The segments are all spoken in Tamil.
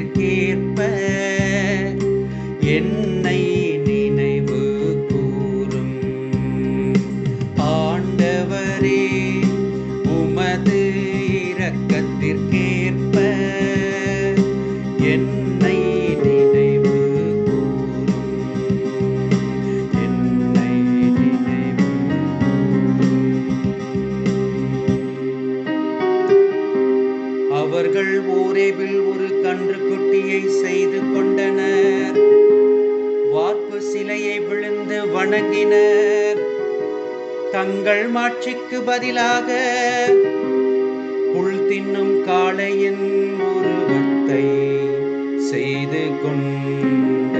பெயர்க்கேற்ப என் விழுந்து தங்கள் மாட்சிக்கு பதிலாக புல் தின்னும் காளையின் உருவத்தை செய்து கொண்ட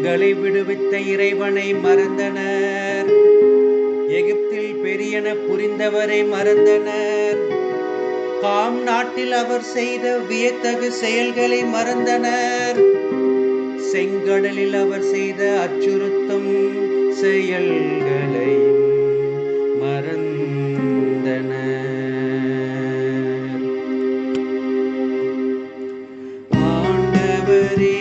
தங்களை விடுவித்த இறைவனை மறந்தனர். எகிப்தில் பெரியன புரிந்தவரை மறந்தனர். காம் நாட்டில் அவர் செய்த வியத்தகு செயல்களை மறந்தனர். செங்கடலில் அவர் செய்த அச்சுறுத்தும் செயல்களை மறந்தனர். ஆண்டவரே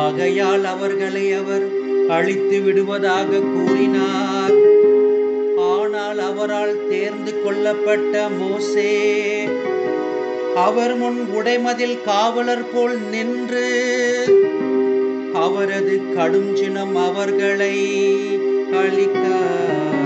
ஆகையால் அவர்களை அவர் அழித்து விடுவதாக கூறினார். ஆனால் அவரால் தேர்ந்து கொள்ளப்பட்ட மோசே அவர் முன் உடைமதில் காவலர் போல் நின்று அவரது கடும் சினம் அவர்களை அழித்தார்.